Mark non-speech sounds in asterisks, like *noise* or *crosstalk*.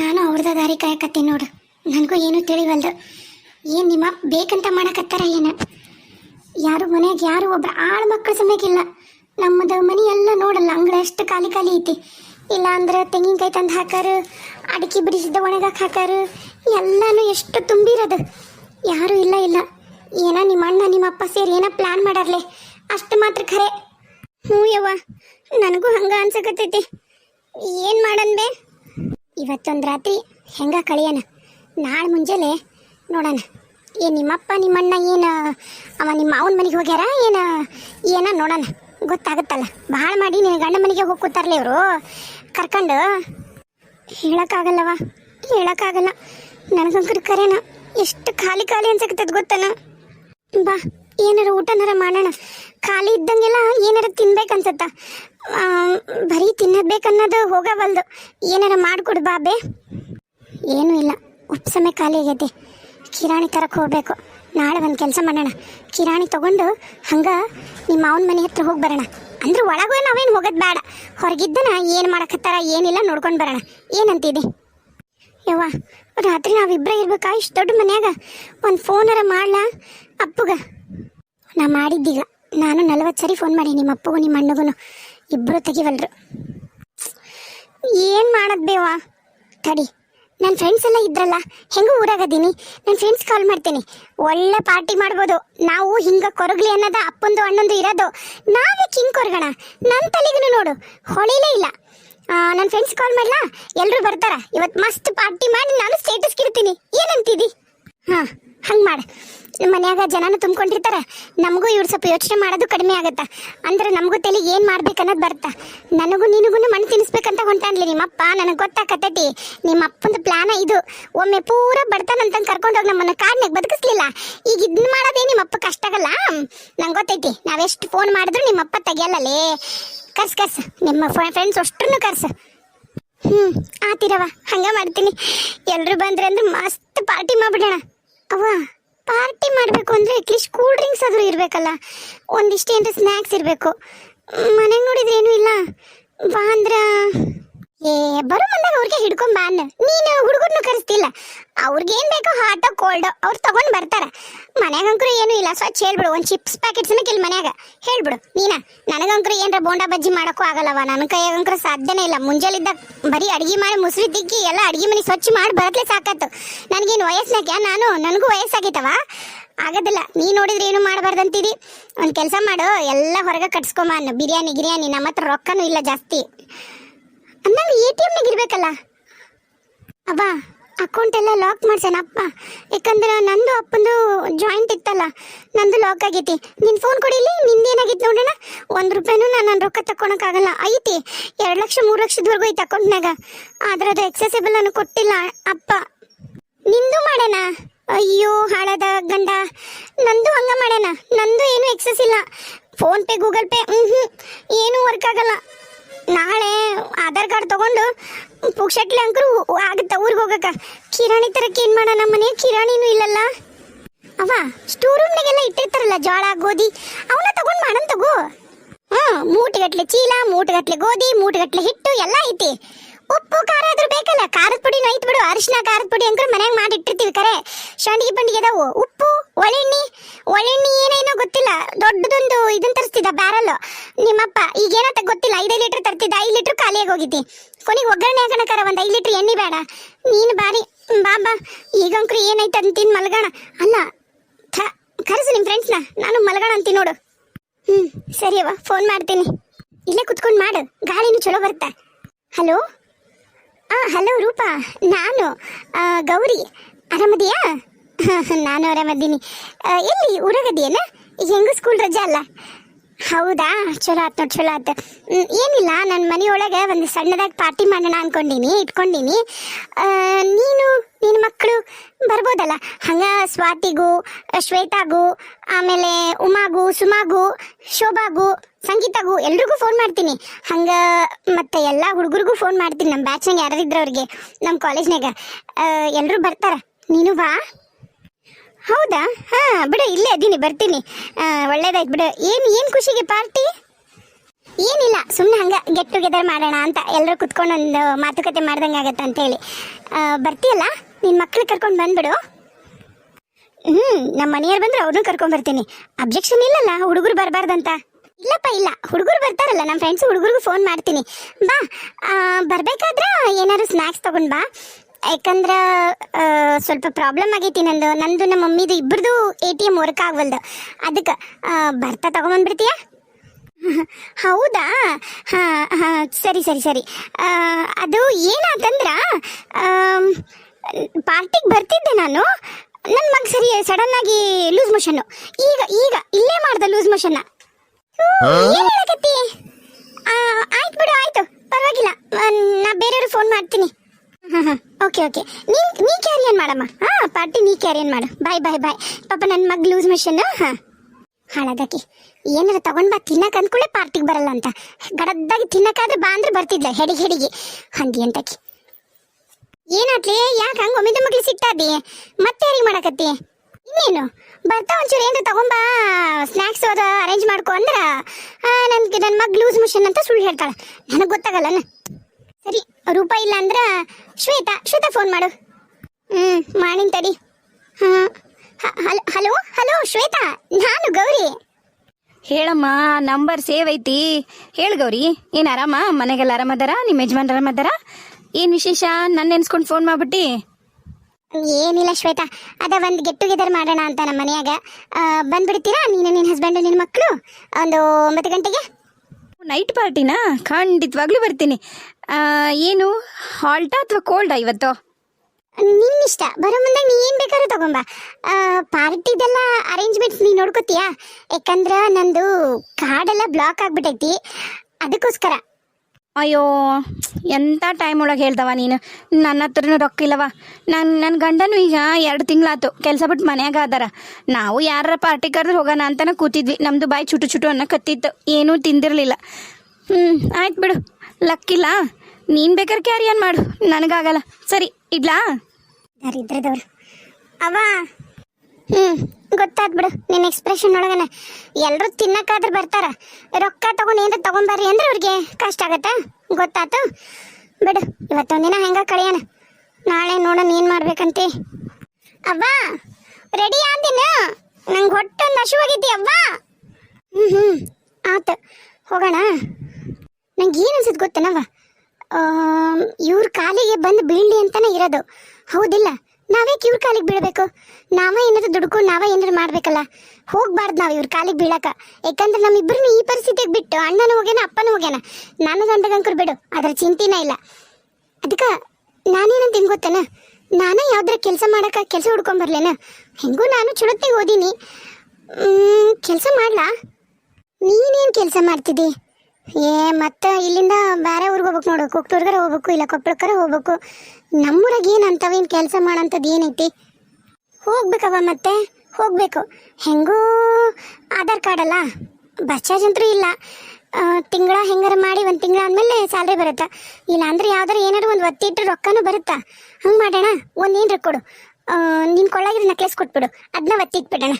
ನಾನು ಅವ್ರದ ದಾರಿ ಕಾಯಕತ್ತೀನಿ ನೋಡು. ನನಗೂ ಏನು ತಿಳಿವಲ್ದು. ಏನು ನಿಮ್ಮ ಬೇಕಂತ ಮಾಡಕತ್ತಾರ ಏನು? ಯಾರು ಮನೆಯಾಗ ಯಾರು ಒಬ್ಬ ಆಳು ಮಕ್ಕಳು ಸಮಯಕ್ಕಿಲ್ಲ ನಮ್ಮದು ಮನೆ ಎಲ್ಲ ನೋಡಲ್ಲ ಅಂಗಡಿ ಅಷ್ಟು ಖಾಲಿ ಖಾಲಿ ಐತಿ. ಇಲ್ಲ ಅಂದ್ರೆ ತೆಂಗಿನಕಾಯಿ ತಂದು ಹಾಕಾರು, ಅಡಿಕೆ ಬಿಡಿಸಿದ ಒಣಗಾಕ ಹಾಕಾರು, ಎಲ್ಲನೂ ಎಷ್ಟು ತುಂಬಿರೋದು. ಯಾರು ಇಲ್ಲ ಇಲ್ಲ. ಏನ ನಿಮ್ಮ ಅಣ್ಣ, ನಿಮ್ಮ ಅಪ್ಪ ಸೇರಿ ಏನೋ ಪ್ಲಾನ್ ಮಾಡಾರ್ಲೆ? ಅಷ್ಟು ಮಾತ್ರ ಖರೆ. ಹ್ಞೂ ಯವ್ವ, ನನಗೂ ಹಂಗ ಅನ್ಸಕತ್ತೈತಿ. ಏನು ಮಾಡನ್ಬೇ ಇವತ್ತೊಂದು ರಾತ್ರಿ ಹೆಂಗ ಕಳಿಯೋಣ ನಾಳೆ ಮುಂಜಾನೆ ನೋಡೋಣ. ಏನು ನಿಮ್ಮಪ್ಪ, ನಿಮ್ಮಣ್ಣ ಏನು, ಅವ ನಿಮ್ಮ ಮಾವನ ಮನೆಗೆ ಹೋಗ್ಯಾರ ಏನು? ಏನ ನೋಡೋಣ. ಗೊತ್ತಾಗುತ್ತಲ್ಲ. ಭಾಳ ಮಾಡಿ ನಿನ್ನ ಗಂಡ ಮನೆಗೆ ಹೋಗಿ ಕೂತಾರಲ್ಲ ಇವರು. ಕರ್ಕೊಂಡು. ಹೇಳೋಕ್ಕಾಗಲ್ಲವ. ಹೇಳೋಕ್ಕಾಗಲ್ಲ. ನನಗಂಕರ ಕರೆಯೋಣ. ಎಷ್ಟು ಖಾಲಿ ಖಾಲಿ ಅನ್ಸಕ್ತದ ಗೊತ್ತನ? ಬಾ, ಏನಾರ ಊಟನಾರ ಮಾಡೋಣ. ಖಾಲಿ ಇದ್ದಂಗೆಲ್ಲ ಏನಾರ ತಿನ್ಬೇಕನ್ಸತ್ತ ಬರೀ ತಿನ್ನಬೇಕನ್ನೋದು ಹೋಗವಲ್ದು. ಏನಾರ ಮಾಡಿಕೊಡು ಬಾಬೆ. ಏನೂ ಇಲ್ಲ. ಉಪ್ಸಮೆ ಖಾಲಿ ಆಗೈತಿ ಕಿರಾಣಿ ತರಕ್ಕೆ ಹೋಗ್ಬೇಕು. ನಾಳೆ ಒಂದು ಕೆಲಸ ಮಾಡೋಣ. ಕಿರಾಣಿ ತಗೊಂಡು ಹಂಗ ನಿಮ್ಮ ಮಾವನ ಮನೆ ಹತ್ರ ಹೋಗಿ ಬರೋಣ. ಅಂದ್ರೆ ಒಳಗೂ ನಾವೇನು ಹೋಗೋದು ಬೇಡ. ಹೊರಗಿದ್ದನ ಏನು ಮಾಡಕತ್ತಾರ ಏನಿಲ್ಲ ನೋಡ್ಕೊಂಡು ಬರೋಣ. ಏನಂತಿದೆ? ಯವ್ವ, ರಾತ್ರಿ ನಾವಿಬ್ಬರೇ ಇರ್ಬೇಕಾ? ಇಷ್ಟು ದೊಡ್ಡ ಮನ್ಯಾಗ. ಒಂದು ಫೋನರ ಮಾಡ್ಲಾ? ಅಪ್ಪುಗ. ನಾ ಮಾಡಿದ್ದೀಗ. ನಾನು ನಲ್ವತ್ತು ಸರಿ ಫೋನ್ ಮಾಡಿ ನಿಮ್ಮ ಅಪ್ಪಗೂ ನಿಮ್ಮ ಅಣ್ಣಗೂ ಇಬ್ಬರು ತೆಗಿವಲ್ರು. ಏನು ಮಾಡೋದು ಬೇವಾ? ತಡಿ ನನ್ನ ಫ್ರೆಂಡ್ಸ್ ಎಲ್ಲ ಇದ್ರಲ್ಲ, ಹೆಂಗೂ ಊರಾಗದೀನಿ. ನನ್ನ ಫ್ರೆಂಡ್ಸ್ ಕಾಲ್ ಮಾಡ್ತೀನಿ. ಒಳ್ಳೆ ಪಾರ್ಟಿ ಮಾಡ್ಬೋದು. ನಾವು ಹಿಂಗೆ ಕೊರಗ್ಲಿ ಅನ್ನೋದ, ಅಪ್ಪಂದು, ಅಣ್ಣಂದು ಇರೋದು. ನಾವೇ ಕಿಂಗ್ ಕೊರಗಣ. ನನ್ನ ತಲೆಗೂ ನೋಡು, ಹೊಳಿಲೇ ಇಲ್ಲ. ನನ್ನ ಫ್ರೆಂಡ್ಸ್ ಕಾಲ್ ಮಾಡ್ಲಾ? ಎಲ್ಲರೂ ಬರ್ತಾರ. ಇವತ್ತು ಮಸ್ತ್ ಪಾರ್ಟಿ ಮಾಡಿ ನಾನು ಸ್ಟೇಟಸ್ ಕಿರ್ತೀನಿ ಏನಂತಿದಿ? ಹಾಂ, ಹಂಗೆ ಮಾಡು. ಮನ್ಯಾಗ ಜನನು ತುಂಬ್ಕೊಂಡಿರ್ತಾರ, ನಮಗೂ ಇವ್ರು ಸ್ವಲ್ಪ ಯೋಚನೆ ಮಾಡೋದು ಕಡಿಮೆ ಆಗತ್ತ. ಅಂದ್ರೆ ನಮಗೂ ತಲೆ ಏನು ಮಾಡ್ಬೇಕು ಅನ್ನೋದು ಬರ್ತಾ ನನಗೂ ನಿನಗೂ ಮಣ್ಣು ತಿನ್ನಿಸ್ಬೇಕಂತ ಹೊಂಟಾನ್ಲಿ ನಿಮ್ಮಪ್ಪ, ನನಗೆ ಗೊತ್ತಾಕತ್ತೈತಿ. ನಿಮ್ಮ ಅಪ್ಪಂದು ಪ್ಲಾನ ಇದು. ಒಮ್ಮೆ ಪೂರ ಬಡ್ತಾನಂತ ಕರ್ಕೊಂಡೋಗಿ ನಮ್ಮನ್ನು ಕಾಡ್ನಾಗ ಬದುಕಿಸ್ಲಿಲ್ಲ. ಈಗ ಇದನ್ನ ಮಾಡೋದೇ ನಿಮ್ಮಪ್ಪ ಕಷ್ಟ ಆಗಲ್ಲ? ನಂಗೆ ಗೊತ್ತೈತಿ, ನಾವೆಷ್ಟು ಫೋನ್ ಮಾಡಿದ್ರು ನಿಮ್ಮಪ್ಪ ತೆಗಿಯಲ್ಲಲೇ. ಕರ್ಸ್ ಕರ್ಸ್, ನಿಮ್ಮ ಫ್ರೆಂಡ್ಸ್ ಅಷ್ಟ್ರೂ ಕರ್ಸ್. ಹ್ಞೂ ಆತಿರವ ಹಂಗೆ ಮಾಡ್ತೀನಿ. ಎಲ್ಲರೂ ಬಂದ್ರೆ ಅಂದ್ರೆ ಮಸ್ತ್ ಪಾರ್ಟಿ ಮಾಡ್ಬಿಡೋಣ. ಅವ್ವ. ಮಾಡಬೇಕು ಅಂದರೆ ಅಟ್ಲೀಸ್ಟ್ ಕೂಲ್ ಡ್ರಿಂಕ್ಸ್ ಆದರೂ ಇರಬೇಕಲ್ಲ. ಒಂದಿಷ್ಟು ಏನಾರ ಸ್ನ್ಯಾಕ್ಸ್ ಇರಬೇಕು. ಮನೆಗೆ ನೋಡಿದ್ರೆ ಏನೂ ಇಲ್ಲ. ಬಾ ಅಂದ್ರ ಏ, ಬರೋ ಬಂದಾಗ ಅವ್ರಿಗೆ ಹಿಡ್ಕೊಂಡ್ ಬಾ ಅನ್ನ. ನೀನು ಹುಡುಗರ್ನು ಕರೆಸ್ತಿಲ್ಲ. ಅವ್ರಿಗೆ ಏನ್ ಬೇಕೋ ಹಾಟೋ ಕೋಲ್ಡ್ ಅವ್ರು ತಗೊಂಡ್ ಬರ್ತಾರ. ಮನ್ಯಾಗಂಕ್ರು ಏನು ಇಲ್ಲ, ಸ್ವಚ್ಛ ಹೇಳ್ಬಿಡು. ಒಂದು ಚಿಪ್ಸ್ ಪ್ಯಾಕೆಟ್ಸ್ನ ಕಿಲ್ ಮನ್ಯಾಗ. ಹೇಳ್ಬಿಡು, ನೀನ? ನನಗಂಕ್ರು ಏನ್ರ ಬೋಂಡಾ ಬಜ್ಜಿ ಮಾಡಕ್ಕೂ ಆಗಲ್ಲವ? ನನ್ನ ಕೈಯಾಗಂಕ್ರು ಸಾಧ್ಯನೇ ಇಲ್ಲ. ಮುಂಜಾಲಿದ್ದ ಬರೀ ಅಡಿಗೆ ಮಾಡಿ ಮುಸ್ರಿ ದಿಕ್ಕಿ ಎಲ್ಲ ಅಡಿಗೆ ಮನೆ ಸ್ವಚ್ಛ ಮಾಡಿ ಬರತ್ಲೆ ಸಾಕತ್ತು ನನಗೇನು ವಯಸ್ಸಿನಾಗ ನಾನು, ನನಗೂ ವಯಸ್ಸಾಗೈತವ? ಆಗೋದಿಲ್ಲ. ನೀ ನೋಡಿದ್ರೆ ಏನು ಮಾಡಬಾರ್ದಂತೀರಿ ಒಂದು ಕೆಲಸ ಮಾಡು. ಎಲ್ಲ ಹೊರಗೆ ಕಟ್ಸ್ಕೊಂಬ ಬಿರಿಯಾನಿ, ಗಿರಿಯಾನಿ ನಮ್ಮ ಹತ್ರ ರೊಕ್ಕನೂ ಇಲ್ಲ ಜಾಸ್ತಿ. ಅಂದಂಗೆ ಎ ಟಿ ಎಮ್ನಾಗ ಇರ್ಬೇಕಲ್ಲ. ಅಬ್ಬಾ ಅಕೌಂಟ್ ಎಲ್ಲ ಲಾಕ್ ಮಾಡ್ಸೇನ ಅಪ್ಪ ಯಾಕಂದ್ರೆ ನಂದು ಅಪ್ಪಂದು ಜಾಯಿಂಟ್ ಇತ್ತಲ್ಲ, ನಂದು ಲಾಕ್ ಆಗೈತಿ. ನಿನ್ ಫೋನ್ ಕೊಡಿಲಿ ನಿಂದೇನಾಗಿತ್ತು ನೋಡೋಣ. ಒಂದು ರೂಪಾಯಿನೂ ನಾನು ನನ್ನ ರೊಕ್ಕ ತಕೊಳಕ್ಕಾಗಲ್ಲ ಐತಿ, ಎರಡು ಲಕ್ಷ, ಮೂರು ಲಕ್ಷದವರೆಗೂ ಐತೆ ಅಕೌಂಟ್ನಾಗ ಆದ್ರೆ ಅದು ಎಕ್ಸೆಸಿಬಲ್ ಅನ್ನು ಕೊಟ್ಟಿಲ್ಲ, ಅಪ್ಪ. ನಿಂದು ಮಾಡೋಣ. ಅಯ್ಯೋ, ಹಾಳದ ಗಂಡ. ನಂದು ಹಂಗ ಮಾಡೋಣ. ನಂದು ಏನು ಎಕ್ಸಸ್ ಇಲ್ಲ. ಫೋನ್ ಪೇ ಗೂಗಲ್ ಪೇ ಹ್ಞೂ ಏನು ವರ್ಕ್ ಆಗಲ್ಲ. ನಾಳೆ ಆಧಾರ್ ಕಾರ್ಡ್ ತಗೊಂಡು ಪುಕ್ಷಟ್ಲಿ ಅಂಕರು ಆಗುತ್ತ, ಊರಿಗೆ ಹೋಗಕ್ಕ. ಕಿರಾಣಿ ತರಕ್ಕೆ ಏನ್ ಮಾಡೋಣ ಮನೆ ಕಿರಾಣಿನೂ ಇಲ್ಲಲ್ಲ. ಅವ ಸ್ಟೋರ್ ರೂಮ್ನಾಗೆಲ್ಲ ಇಟ್ಟಿರ್ತಾರಲ್ಲ ಜೋಳ ಗೋಧಿ ಅವನ್ನ ತಗೊಂಡ್ ಮಾಡನ್ ತಗೋ. ಹ್ಮ್, ಮೂಟೆಗಟ್ಲೆ ಚೀಲ, ಮೂಟೆಗಟ್ಲೆ ಗೋಧಿ, ಮೂಟೆಗಟ್ಲೆ ಹಿಟ್ಟು, ಎಲ್ಲ ಐತಿ. ಉಪ್ಪು, ಖಾರ ಆದ್ರೂ ಬೇಕಲ್ಲ? ಖಾರದ ಪುಡಿನ ಐತ್ ಬಿಡು. ಅರಿಶಿನ, ಖಾರದ ಪುಡಿ ಅಂಕರ್ ಮನ್ಯಾಗ ಮಾಡಿಟ್ಟಿರ್ತೀವಿ ಕರೆ. ಶಂಡಿಗೆ ಬಂಡಿಗೆ ಅದಾವು ಉಪ್ಪು ಒಳೆಣ್ಣಿ ಒಳೆಣ್ಣಿ ಏನೇನೋ ಗೊತ್ತಿಲ್ಲ. ದೊಡ್ಡದೊಂದು ಇದನ್ನ ತರಿಸ್ತಿದ್ದ ಬ್ಯಾರಲ್ ನಿಮ್ಮಪ್ಪ ಈಗ ಈಗೇನಂತ ಗೊತ್ತಿಲ್ಲ. ಐದೈದು ಲೀಟರ್ ತರ್ತಿದ್ದ. ಐದು ಲೀಟರ್ ಖಾಲಿಯಾಗಿ ಹೋಗಿದ್ದಿ. ಕೊನೆಗೆ ಒಗ್ಗರಣೆ ಹಾಕಣಕಾರ ಒಂದು ಐದು ಲೀಟರ್ ಎಣ್ಣೆ ಬೇಡ. ನೀನು ಬಾರಿ, ಬಾ ಬಾ. ಈಗಂಕ್ರು ಏನೈತೆ ಅಂತೀನಿ ಮಲಗಣ. ಅಲ್ಲ ಕರೆಸು ನಿಮ್ಮ ಫ್ರೆಂಡ್ಸ್ನ ನಾನು ಮಲಗಣ ಅಂತೀನಿ ನೋಡು. ಹ್ಞೂ ಸರಿ ಫೋನ್ ಮಾಡ್ತೀನಿ. ಇಲ್ಲೇ ಕುತ್ಕೊಂಡು ಮಾಡು. ಗಾಳಿನೂ ಚಲೋ ಬರುತ್ತೆ ಹಲೋ ಆ, ಹಲೋ ರೂಪಾ, ನಾನು ಗೌರಿ. ಆರಾಮದಿಯಾ? *laughs* ನಾನು ಆರಾಮದ್ದೀನಿ. ಎಲ್ಲಿ, ಊರಾಗದಿಯೇನ? ಹೆಂಗೂ ಸ್ಕೂಲ್ ರಜೆ ಅಲ್ಲ? ಹೌದಾ? ಚಲೋ ಆತ್ ನೋಡಿ, ಚಲೋ ಆತ್. ಏನಿಲ್ಲ ನನ್ನ ಮನೆಯೊಳಗೆ ಒಂದು ಸಣ್ಣದಾಗಿ ಪಾರ್ಟಿ ಮಾಡೋಣ ಅನ್ಕೊಂಡಿನಿ, ಇಟ್ಕೊಂಡೀನಿ. ನೀನು? ನಿನ್ನ ಮಕ್ಕಳು ಬರ್ಬೋದಲ್ಲ? ಹಂಗ ಸ್ವಾತಿಗೂ, ಶ್ವೇತಾಗೂ, ಆಮೇಲೆ ಉಮಾಗೂ, ಸುಮಾಗೂ, ಶೋಭಾಗೂ, ಸಂಗೀತಾಗೂ ಎಲ್ರಿಗೂ ಫೋನ್ ಮಾಡ್ತೀನಿ. ಹಂಗ ಮತ್ತೆ ಎಲ್ಲ ಹುಡುಗರಿಗೂ ಫೋನ್ ಮಾಡ್ತೀನಿ. ನಮ್ಮ ಬ್ಯಾಚ್ನಾಗ ಯಾರಿದ್ರು ಅವ್ರಿಗೆ. ನಮ್ಮ ಕಾಲೇಜ್ನಾಗ ಎಲ್ಲರೂ ಬರ್ತಾರ? ನೀನು ಬಾ. ಹೌದಾ? ಹಾ, ಬಿಡು, ಇಲ್ಲೇ ಅದೀನಿ, ಬರ್ತೀನಿ. ಒಳ್ಳೇದಾಯ್ತು ಬಿಡು. ಏನು ಏನು ಖುಷಿಗೆ ಪಾರ್ಟಿ ಏನಿಲ್ಲ ಸುಮ್ಮನೆ ಹಂಗೆ ಗೆಟ್ ಟುಗೆದರ್ ಮಾಡೋಣ ಅಂತ ಎಲ್ಲರೂ ಕುತ್ಕೊಂಡು ಒಂದು ಮಾತುಕತೆ ಮಾಡ್ದಂಗೆ ಆಗತ್ತೆ ಅಂತೇಳಿ ಬರ್ತೀಯಲ್ಲ? ನಿನ್ನ ಮಕ್ಳು ಕರ್ಕೊಂಡು ಬಂದ್ಬಿಡು. ಹ್ಞೂ ನಮ್ಮ ಮನೆಯವ್ರು ಬಂದ್ರೆ ಅವ್ರನ್ನೂ ಕರ್ಕೊಂಡ್ ಬರ್ತೀನಿ. ಅಬ್ಜೆಕ್ಷನ್ ಇಲ್ಲಲ್ಲ, ಹುಡುಗರು ಬರಬಾರ್ದಂತ. ಇಲ್ಲಪ್ಪ, ಇಲ್ಲ. ಹುಡುಗರು ಬರ್ತಾರಲ್ಲ ನಮ್ಮ ಫ್ರೆಂಡ್ಸ್ ಹುಡುಗರಿಗೂ ಫೋನ್ ಮಾಡ್ತೀನಿ. ಬಾ ಬರ್ಬೇಕಾದ್ರೆ ಏನಾದ್ರು ಸ್ನ್ಯಾಕ್ಸ್ ತಗೊಂಡ್ ಬಾ. ಯಾಕಂದ್ರೆ ಸ್ವಲ್ಪ ಪ್ರಾಬ್ಲಮ್ ಆಗೈತಿ ನಂದು. ನಂದು ನಮ್ಮ ಮಮ್ಮಿದು ಇಬ್ಬರದು ಎ ಟಿ ಎಂ ವರ್ಕ್ ಆಗವಲ್ದು. ಅದಕ್ಕೆ ಬರ್ತಾ ತಗೊಂಬಂದ್ಬಿಡ್ತೀಯಾ? *laughs* ಹೌದಾ? ಹಾಂ ಹಾಂ, ಸರಿ ಸರಿ ಸರಿ. ಅದು ಏನಾತಂದ್ರ ಪಾರ್ಟಿಗೆ ಬರ್ತಿದ್ದೆ ನಾನು. ನನ್ನ ಮಗ ಸರಿ ಸಡನ್ ಆಗಿ ಲೂಸ್ ಮೋಷನ್ ಈಗ ಈಗ ಇಲ್ಲೇ ಮಾಡ್ದೆ ಲೂಸ್ ಮೋಷನ್ ಹೇಳಕತ್ತಿ ಆಯ್ತು ಬಿಡು ಆಯ್ತು. ಪರವಾಗಿಲ್ಲ. ನಾ ಬೇರೆಯವ್ರಿಗೆ ಫೋನ್ ಮಾಡ್ತೀನಿ. ಹಾಂ ಹಾಂ ಓಕೆ ಓಕೆ ನೀ ನೀ ಕ್ಯಾರಿಯನ್ ಮಾಡಮ್ಮ. ಹಾಂ ಪಾರ್ಟಿ ನೀ ಕ್ಯಾರಿಯನ್ ಮಾಡು. ಬಾಯ್ ಬಾಯ್ ಬಾಯ್ ಪಾಪ ನನ್ನ ಮಗ ಲೂಸ್ ಮೋಷನ್ ಹಾಂ. ಹಾಳಾದಕ್ಕೆ. ಏನಾರ ತಗೊಂಡ್ ಬಾ ತಿನ್ನಕ್ ಅಂದ್ಕೊಳ್ಳೆ ಪಾರ್ಟಿಗೆ ಬರಲ್ಲ ಅಂತ. ಗಡದ್ದಾಗಿ ತಿನ್ನಕ್ಕಾದ್ರೆ ಬಾ ಅಂದ್ರೆ ಬರ್ತಿದ್ಲ ಹೆಡಿಗೆ ಹೆಡಿಗೆ. ಹಂದಿ ಅಂತಕಿ ಏನಾತ್ಲಿ ಯಾಕೆ ಹಂಗ ಒಮ್ಮಿದ ಮಗ್ಳು ಸಿಕ್ತಾದಿ ಮತ್ತೆ ಯಾರಿಗೆ ಮಾಡಕತ್ತಿ? ಇನ್ನೇನು? ಬರ್ತಾ ಒಂಚೂರು ಏನ್ರ ತಗೊಂಬಾ ಸ್ನ್ಯಾಕ್ಸ್ ಅದ ಅರೇಂಜ್ ಮಾಡ್ಕೊ ಅಂದ್ರ ನನ್ಗೆ ನನ್ನ ಮಗ್ ಲೂಸ್ ಮೋಷನ್ ಅಂತ ಸುಳ್ಳು ಹೇಳ್ತಾಳೆ. ನನಗೆ ಗೊತ್ತಾಗಲ್ಲ ಸರಿ, ರೂಪ ಇಲ್ಲ ಅಂದ್ರ ಶ್ವೇತಾ ಶ್ವೇತಾ ಫೋನ್ ಮಾಡು. ಹ್ಮ್ ಮಾಡಿನ ತಡಿ. ಹಲೋ ಹಲೋ ಶ್ವೇತಾ, ನಾನು ಗೌರಿ. ಹೇಳಮ್ಮ, ನಂಬರ್ ಸೇವ್ ಐತಿ. ಹೇಳು ಗೌರಿ, ಏನು ಆರಾಮ? ಮನೆಗೆಲ್ಲ ಆರಾಮದಾರ ನಿಮ್ಮ ಯಜಮಾನ್ ಆರಾಮದಾರ ಏನು ವಿಶೇಷ? ನನ್ ನೆನ್ಸ್ಕೊಂಡು ಫೋನ್ ಮಾಡ್ಬಿಟ್ಟಿ. ಏನಿಲ್ಲ ಶ್ವೇತಾ ಅದ ಒಂದು ಗೆಟ್ ಟುಗೆದರ್ ಮಾಡೋಣ ಅಂತ ನಮ್ಮ ಮನೆಯಾಗ. ಬಂದ್ಬಿಡ್ತೀರಾ? ನೀನು ನಿನ್ನ ಹಸ್ಬೆಂಡು ನಿನ್ನ ಮಕ್ಕಳು ಒಂದು ಒಂಬತ್ತು ಗಂಟೆಗೆ? ನೈಟ್ ಪಾರ್ಟಿನಾ ಖಂಡಿತವಾಗ್ಲೂ ಬರ್ತೀನಿ. ಆ, ಏನು? ಹಾಲ್ಟಾ ಅಥವಾ ಕೋಲ್ಡಾ ಇವತ್ತು? ನಿನ್ನಿಷ್ಟ. ಬರೋ ಮುಂದೆ ನೀ ಏನು ಬೇಕಾದ್ರೂ ತಗೊಂಬ. ಪಾರ್ಟಿದೆಲ್ಲ ಅರೇಂಜ್ಮೆಂಟ್ಸ್ ನೀ ನೋಡ್ಕೋತೀಯಾ? ಯಾಕಂದ್ರೆ ನಂದು ಕಾರ್ಡೆಲ್ಲ ಬ್ಲಾಕ್ ಆಗ್ಬಿಟ್ಟೈತಿ ಅದಕ್ಕೋಸ್ಕರ. ಅಯ್ಯೋ ಎಂಥ ಟೈಮ್ ಒಳಗೆ ಹೇಳ್ದವ ನೀನು? ನನ್ನ ಹತ್ರನೂ ರೊಕ್ಕ ಇಲ್ಲವ. ನನ್ನ ನನ್ನ ಗಂಡನೂ ಈಗ ಎರಡು ತಿಂಗಳಾತು. ಕೆಲಸ ಬಿಟ್ಟು ಮನ್ಯಾಗ ಅದಾರ. ನಾವು ಯಾರ ಪಾರ್ಟಿ ಕರೆದ್ರೆ ಹೋಗೋಣ ಅಂತನ ಕೂತಿದ್ವಿ. ನಮ್ಮದು ಬಾಯಿ ಚುಟು ಚುಟು ಅನ್ನೋ ಕತ್ತಿತ್ತು ಏನೂ ತಿಂದಿರಲಿಲ್ಲ. ಹ್ಞೂ ಆಯ್ತು ಬಿಡು. ಲಕ್ಕಿಲ್ಲ. ನೀನು ಬೇಕಾದ್ರೆ ಏನು ಮಾಡು. ನನಗಾಗಲ್ಲ. ಸರಿ ಇಡ್ಲಾ? ದರಿದ್ರದವ್ರು. ಅವ ಹ್ಞೂ ಗೊತ್ತಾತ್ ಬಿಡು. ನಿನ್ನ ಎಕ್ಸ್ಪ್ರೆಷನ್ ಒಳಗನ. ಎಲ್ಲರೂ ತಿನ್ನಕ್ಕಾದ್ರೆ ಬರ್ತಾರ. ರೊಕ್ಕ ತಗೊಂಡು ಏನಾರ ತಗೊಂಬರ್ರಿ ಅಂದ್ರೆ ಅವ್ರಿಗೆ ಕಷ್ಟ ಆಗತ್ತಾ? ಗೊತ್ತಾತು? ಬಿಡು ಇವತ್ತೊಂದಿನ ಹೆಂಗ ಕಳಿಯೋಣ. ನಾಳೆ ನೋಡೋಣ ಏನು ಮಾಡ್ಬೇಕಂತೆ. ಅವ್ವ ರೆಡಿ ಆದಿನ ನಂಗೆ ಹೊಟ್ಟೆ ಹಶುವಾಗೈತಿ ಅವ್ವ. ಹ್ಞೂ ಹ್ಞೂ ಆತು, ಹೋಗೋಣ. ನಂಗೆ ಏನು ಅನ್ಸುತ್ತೆ ಗೊತ್ತೇನವ್ವ? ಇವ್ರ ಕಾಲಿಗೆ ಬಂದು ಬೀಳಲಿ ಅಂತಾನೆ ಇರೋದು. ಹೌದಿಲ್ಲ. ನಾವೇಕೆ ಇವ್ರ ಕಾಲಿಗೆ ಬೀಳಬೇಕು. ನಾವೇ ಏನಾದ್ರು ದುಡ್ಕೊಂಡು ನಾವೇ ಏನಾದ್ರು ಮಾಡ್ಬೇಕಲ್ಲ. ಹೋಗ್ಬಾರ್ದು ನಾವು ಇವ್ರ ಕಾಲಿಗೆ ಬೀಳಕ. ಯಾಕಂದ್ರೆ ನಮ್ಮಿಬ್ಬರನ್ನ ಈ ಪರಿಸ್ಥಿತಿಗೆ ಬಿಟ್ಟು ಅಣ್ಣನೂ ಹೋಗ್ಯಾನ, ಅಪ್ಪನೂ ಹೋಗ್ಯಾನ. ನಾನು ಗಂಡಗಂಕರು ಬಿಡು, ಅದ್ರ ಚಿಂತೆನೇ ಇಲ್ಲ. ಅದಕ್ಕೆ ನಾನೇನಂತ ಹೆಂಗೆ ಗೊತ್ತೇನ? ನಾನೇ ಯಾವ್ದಾರ ಕೆಲಸ ಮಾಡಕ, ಕೆಲಸ ಹುಡ್ಕೊಂಬರ್ಲೇನ ಹೆಂಗೂ ನಾನು ಚುಡತ್ತಿಗೆ ಓದೀನಿ. ಕೆಲಸ ಮಾಡ್ಲಾ? ನೀನೇನು ಕೆಲಸ ಮಾಡ್ತಿದ್ದಿ? ಏ, ಮತ್ತೆ ಇಲ್ಲಿಂದ ಬೇರೆ ಊರಿಗೆ ಹೋಗ್ಬೇಕು ನೋಡು. ಕುಕ್ಟೂರ್ಗಾರ ಹೋಗ್ಬೇಕು, ಇಲ್ಲ ಕೊಪ್ಪಳಕ್ಕಾರ ಹೋಗ್ಬೇಕು. ನಮ್ಮೂರಾಗ ಏನು ಅಂತವೇನು ಕೆಲಸ ಮಾಡೋಂಥದ್ದು ಏನೈತಿ? ಹೋಗ್ಬೇಕವ ಮತ್ತೆ. ಹೋಗಬೇಕು. ಹೆಂಗೂ ಆಧಾರ್ ಕಾರ್ಡ್ ಅಲ್ಲ? ಬಸ್ ಚಾರ್ಜ್ ಅಂತೂ ಇಲ್ಲ. ತಿಂಗಳ ಹೆಂಗಾರ ಮಾಡಿ ಒಂದು ತಿಂಗಳ ಆದಮೇಲೆ ಸ್ಯಾಲ್ರಿ ಬರುತ್ತಾ? ಇಲ್ಲ ಅಂದ್ರೆ ಯಾವ್ದಾರು ಏನಾರು ಒಂದು ಒತ್ತಿಟ್ಟು ರೊಕ್ಕನೂ ಬರುತ್ತಾ? ಹಂಗೆ ಮಾಡೋಣ. ಒಂದು ಏನ್ರ ಕೊಡು. ನಿನ್ನ ಕೊಳ್ಳಾಗಿರೋ ನೆಕ್ಲೆಸ್ ಕೊಟ್ಬಿಡು. ಅದನ್ನ ಒತ್ತಿಟ್ಬಿಡೋಣ